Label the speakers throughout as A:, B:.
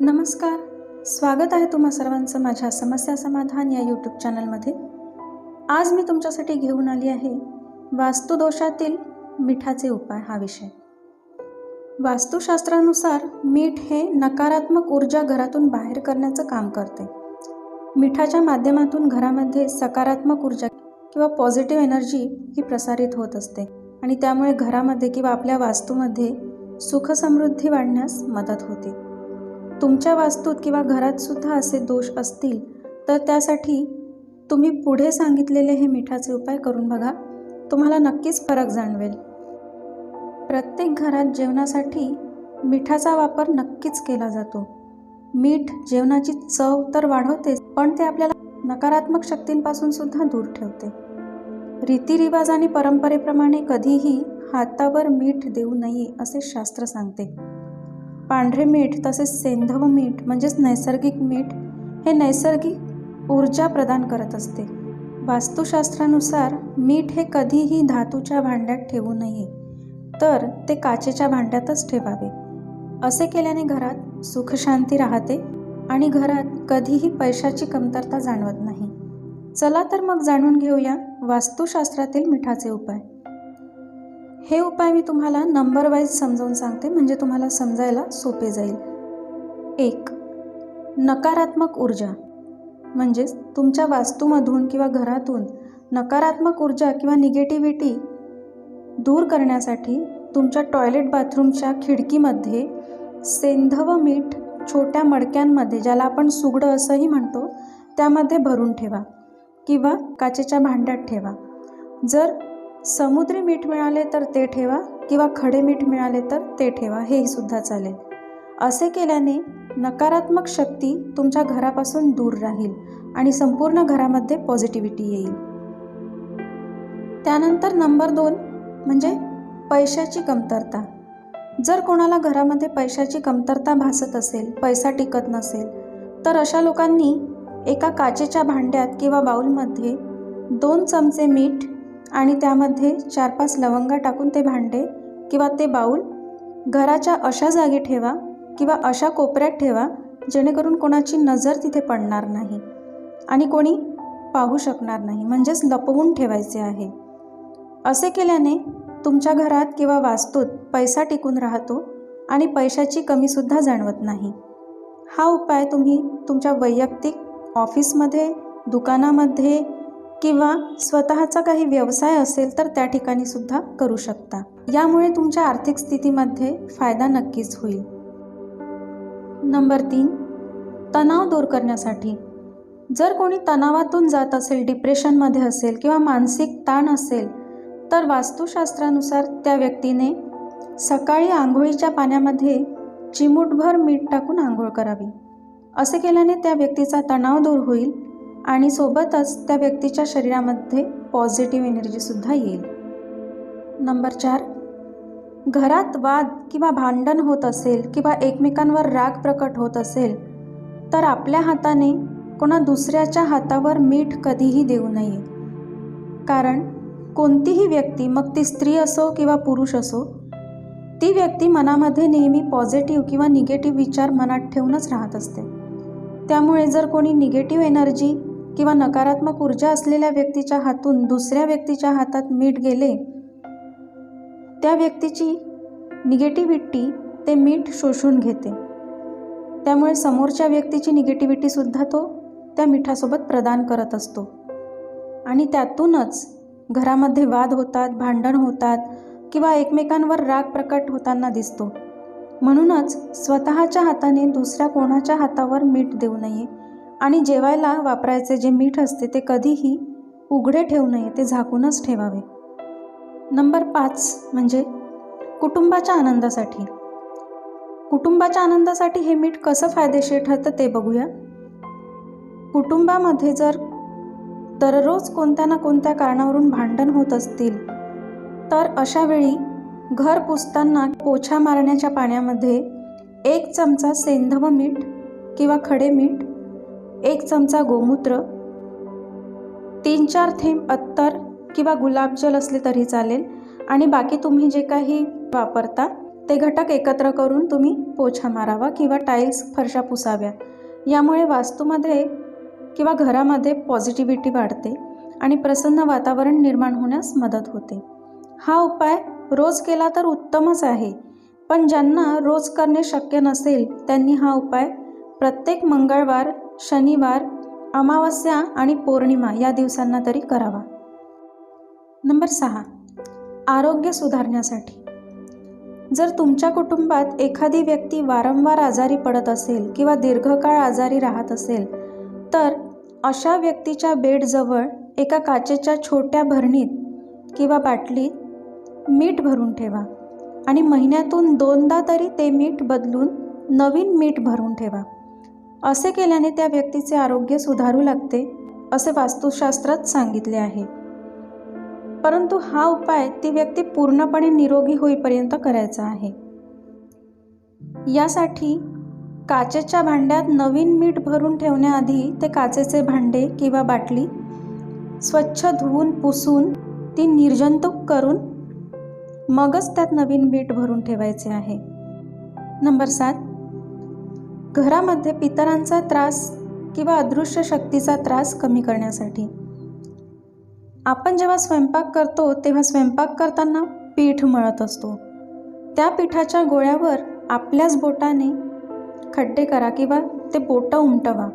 A: नमस्कार. स्वागत आहे तुम्हा सर्वांचं माझ्या समस्या समाधान या यूट्यूब चॅनलमध्ये आज मी तुमच्यासाठी घेऊन आली आहे वास्तुदोषातील मिठाचे उपाय हा विषय. वास्तुशास्त्रानुसार मीठ हे नकारात्मक ऊर्जा घरातून बाहेर करण्याचं काम करते. मिठाच्या माध्यमातून घरामध्ये सकारात्मक ऊर्जा किंवा पॉझिटिव्ह एनर्जी ही प्रसारित होत असते आणि त्यामुळे घरामध्ये किंवा आपल्या वास्तूमध्ये सुखसमृद्धी वाढण्यास मदत होते. तुमच्या वास्तूत किंवा घरात सुद्धा असे दोष असतील तर त्यासाठी तुम्ही पुढे सांगितलेले हे मिठाचे उपाय करून बघा. तुम्हाला नक्कीच फरक जाणवेल. प्रत्येक घरात जेवणासाठी मिठाचा वापर नक्कीच केला जातो. मीठ जेवणाची चव तर वाढवतेच पण ते आपल्याला नकारात्मक शक्तींपासून सुद्धा दूर ठेवते. रीतिरिवाज आणि परंपरेप्रमाणे कधीही हातावर मीठ देऊ नये असे शास्त्र सांगते. पांढरे मीठ तसेच सेंधव मीठ म्हणजेच नैसर्गिक मीठ हे नैसर्गिक ऊर्जा प्रदान करत असते. वास्तुशास्त्रानुसार मीठ हे कधीही धातूच्या भांड्यात ठेवू नये तर ते काचेच्या भांड्यातच ठेवावे. असे केल्याने घरात सुखशांती राहते आणि घरात कधीही पैशाची कमतरता जाणवत नाही. चला तर मग जाणून घेऊया वास्तुशास्त्रातील मिठाचे उपाय. हे उपाय मी तुम्हाला नंबर वाईज समजावून सांगते म्हणजे तुम्हाला समजायला सोपे जाईल. एक नकारात्मक ऊर्जा म्हणजेच तुमच्या वास्तूमधून किंवा घरातून नकारात्मक ऊर्जा किंवा निगेटिव्हिटी दूर करण्यासाठी तुमच्या टॉयलेट बाथरूमच्या खिडकीमध्ये सेंधव मीठ छोट्या मडक्यांमध्ये ज्याला आपण सुगडं असंही म्हणतो त्यामध्ये भरून ठेवा किंवा काचेच्या भांड्यात ठेवा. जर समुद्री मीठ मिळाले तर ते ठेवा किंवा खडे मीठ मिळाले तर ते ठेवा हेही सुद्धा चालेल. असे केल्याने नकारात्मक शक्ती तुमच्या घरापासून दूर राहील आणि संपूर्ण घरामध्ये पॉझिटिव्हिटी येईल. त्यानंतर नंबर दोन म्हणजे पैशाची कमतरता. जर कोणाला घरामध्ये पैशाची कमतरता भासत असेल पैसा टिकत नसेल तर अशा लोकांनी एका काचेच्या भांड्यात किंवा बाऊलमध्ये दोन चमचे मीठ आणि त्यामध्ये चार पाच लवंगा टाकून ते भांडे किंवा ते बाऊल घराच्या अशा जागी ठेवा किंवा अशा कोपऱ्यात ठेवा जेणेकरून कोणाची नजर तिथे पडणार नाही आणि कोणी पाहू शकणार नाही. म्हणजेच लपवून ठेवायचे आहे. असे केल्याने तुमच्या घरात किंवा वास्तूत पैसा टिकून राहतो आणि पैशाची कमीसुद्धा जाणवत नाही. हा उपाय तुम्ही तुमच्या वैयक्तिक ऑफिसमध्ये दुकानामध्ये किंवा स्वतःचा काही व्यवसाय असेल तर त्या ठिकाणी सुद्धा करू शकता. यामुळे तुमच्या आर्थिक स्थितीमध्ये फायदा नक्कीच होईल. नंबर तीन तणाव दूर करण्यासाठी. जर कोणी तणावातून जात असेल डिप्रेशनमध्ये असेल किंवा मानसिक ताण असेल तर वास्तुशास्त्रानुसार त्या व्यक्तीने सकाळी आंघोळीच्या पाण्यामध्ये चिमूटभर मीठ टाकून आंघोळ करावी. असे केल्याने त्या व्यक्तीचा तणाव दूर होईल आणि सोबतच त्या व्यक्तीच्या शरीरामध्ये पॉझिटिव्ह एनर्जीसुद्धा येईल. नंबर चार. घरात वाद किंवा भांडण होत असेल किंवा एकमेकांवर राग प्रकट होत असेल तर आपल्या हाताने कोणा दुसऱ्याच्या हातावर मीठ कधीही देऊ नये. कारण कोणतीही व्यक्ती मग ती स्त्री असो किंवा पुरुष असो ती व्यक्ती मनामध्ये नेहमी पॉझिटिव्ह किंवा निगेटिव्ह विचार मनात ठेवूनच राहत असते. त्यामुळे जर कोणी निगेटिव्ह एनर्जी किंवा नकारात्मक ऊर्जा असलेल्या व्यक्तीच्या हातून दुसऱ्या व्यक्तीच्या हातात मीठ गेले त्या व्यक्तीची निगेटिव्हिटी ते मीठ शोषून घेते. त्यामुळे समोरच्या व्यक्तीची निगेटिव्हिटीसुद्धा तो त्या मिठासोबत प्रदान करत असतो. आणि त्यातूनच घरामध्ये वाद होतात भांडण होतात किंवा एकमेकांवर राग प्रकट होताना दिसतो. म्हणूनच स्वतःच्या हाताने दुसऱ्या कोणाच्या हातावर मीठ देऊ नये आणि जेवायला वापरायचे जे मीठ असते ते कधीही उघडे ठेवू नये ते झाकूनच ठेवावे. नंबर पाच म्हणजे कुटुंबाच्या आनंदासाठी. कुटुंबाच्या आनंदासाठी हे मीठ कसं फायदेशीर ठरतं ते बघूया. कुटुंबामध्ये जर दररोज कोणत्या ना कोणत्या कारणावरून भांडण होत असतील तर अशा वेळी घर पुसताना पोछा मारण्याच्या पाण्यामध्ये एक चमचा सेंधव मीठ किंवा खडे मीठ एक चमचा गोमूत्र तीन चार थेंब अत्तर किंवा गुलाबजल असले तरी चालेल. आणि बाकी तुम्ही जे काही वापरता ते घटक एकत्र करून तुम्ही पोछा मारावा किंवा टाईल्स फरशा पुसाव्या. यामुळे वास्तूमध्ये किंवा घरामध्ये पॉझिटिव्हिटी वाढते आणि प्रसन्न वातावरण निर्माण होण्यास मदत होते. हा उपाय रोज केला तर उत्तमच आहे. पण ज्यांना रोज करणे शक्य नसेल त्यांनी हा उपाय प्रत्येक मंगळवार शनिवार अमावस्या आणि पौर्णिमा या दिवसांना तरी करावा. नंबर सहा. आरोग्य सुधारण्यासाठी. जर तुमच्या कुटुंबात एखादी व्यक्ती वारंवार आजारी पडत असेल किंवा दीर्घकाळ आजारी राहत असेल तर अशा व्यक्तीच्या बेडजवळ एका काचेच्या छोट्या भरणीत किंवा बाटलीत मीठ भरून ठेवा आणि महिन्यातून दोनदा तरी ते मीठ बदलून नवीन मीठ भरून ठेवा. असे केल्याने त्या व्यक्तीचे आरोग्य सुधारू लागते असे वास्तुशास्त्रात सांगितले आहे. परंतु हा उपाय ती व्यक्ती पूर्णपणे निरोगी होईपर्यंत करायचा आहे. यासाठी काचेच्या भांड्यात नवीन मीठ भरून ठेवण्याआधी ते काचेचे भांडे किंवा बाटली स्वच्छ धुवून पुसून ती निर्जंतुक करून मगच त्यात नवीन मीठ भरून ठेवायचे आहे. नंबर सात घरामध्ये पितरांचा त्रास किंवा अदृश्य शक्तीचा त्रास कमी करण्यासाठी. आपण जेव्हा स्वयंपाक करतो तेव्हा स्वयंपाक करताना पीठ मळत असतो. त्या पिठाच्या गोळ्यावर आपल्याच बोटाने खड्डे करा किंवा ते बोटं उमटवा.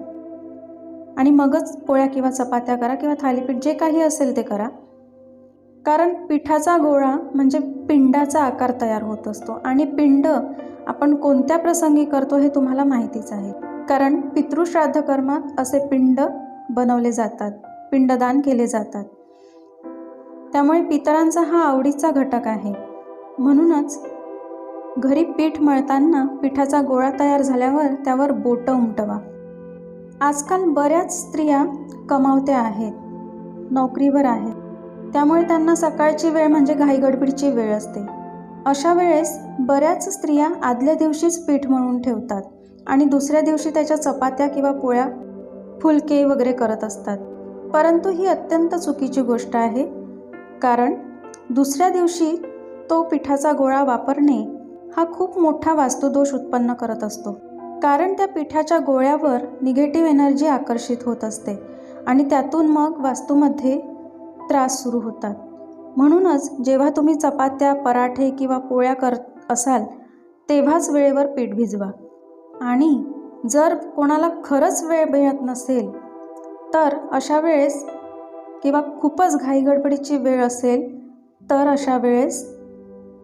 A: आणि मगच पोळ्या किंवा चपात्या करा किंवा थालीपीठ जे काही असेल ते करा. कारण पिठाचा गोळा म्हणजे पिंडाचा आकार तयार होत असतो आणि पिंड आपण कोणत्या प्रसंगी करतो हे तुम्हाला माहितीच आहे. कारण पितृश्राद्ध कर्मात असे पिंड बनवले जातात पिंडदान केले जातात. त्यामुळे पितरांचा हा आवडीचा घटक आहे. म्हणूनच घरी पीठ मळताना पिठाचा गोळा तयार झाल्यावर त्यावर बोटं उमटवा. आजकाल बऱ्याच स्त्रिया कमावत्या आहेत नोकरीवर आहेत. त्यामुळे त्यांना सकाळची वेळ म्हणजे घाईगडबडीची वेळ असते. अशा वेळेस बऱ्याच स्त्रिया आदल्या दिवशीच पीठ मळून ठेवतात आणि दुसऱ्या दिवशी त्याच्या चपात्या किंवा पोळ्या फुलके वगैरे करत असतात. परंतु ही अत्यंत चुकीची गोष्ट आहे कारण दुसऱ्या दिवशी तो पिठाचा गोळा वापरणे हा खूप मोठा वास्तुदोष उत्पन्न करत असतो. कारण त्या पिठाच्या गोळ्यावर निगेटिव्ह एनर्जी आकर्षित होत असते आणि त्यातून मग वास्तूमध्ये त्रास सुरू होतात. म्हणूनच जेव्हा तुम्ही चपात्या पराठे किंवा पोळ्या कर असाल तेव्हाच वेळेवर पीठ भिजवा. आणि जर कोणाला खरंच वेळ मिळत नसेल तर अशा वेळेस किंवा खूपच घाईगडबडीची वेळ असेल तर अशा वेळेस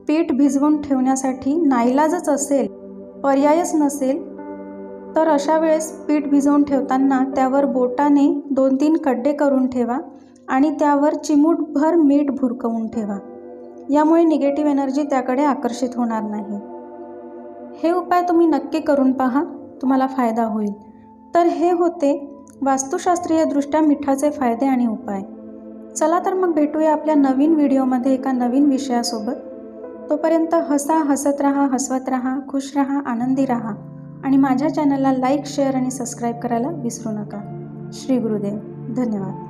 A: पीठ भिजवून ठेवण्यासाठी नाईलाजच असेल पर्यायच नसेल तर अशा वेळेस पीठ भिजवून ठेवताना त्यावर बोटाने दोन तीन खड्डे करून ठेवा आणि त्यावर चिमूटभर मीठ भुरकवून ठेवा. यामुळे निगेटिव्ह एनर्जी त्याकडे आकर्षित होणार नाही. हे उपाय तुम्ही नक्की करून पहा तुम्हाला फायदा होईल. तर हे होते वास्तुशास्त्रीयदृष्ट्या मिठाचे फायदे आणि उपाय. चला तर मग भेटूया आपल्या नवीन व्हिडिओमध्ये एका नवीन विषयासोबत. तोपर्यंत हसा हसत राहा हसवत राहा खुश राहा आनंदी राहा. आणि माझ्या चॅनलला लाईक शेअर आणि सबस्क्राईब करायला विसरू नका. श्री गुरुदेव. धन्यवाद.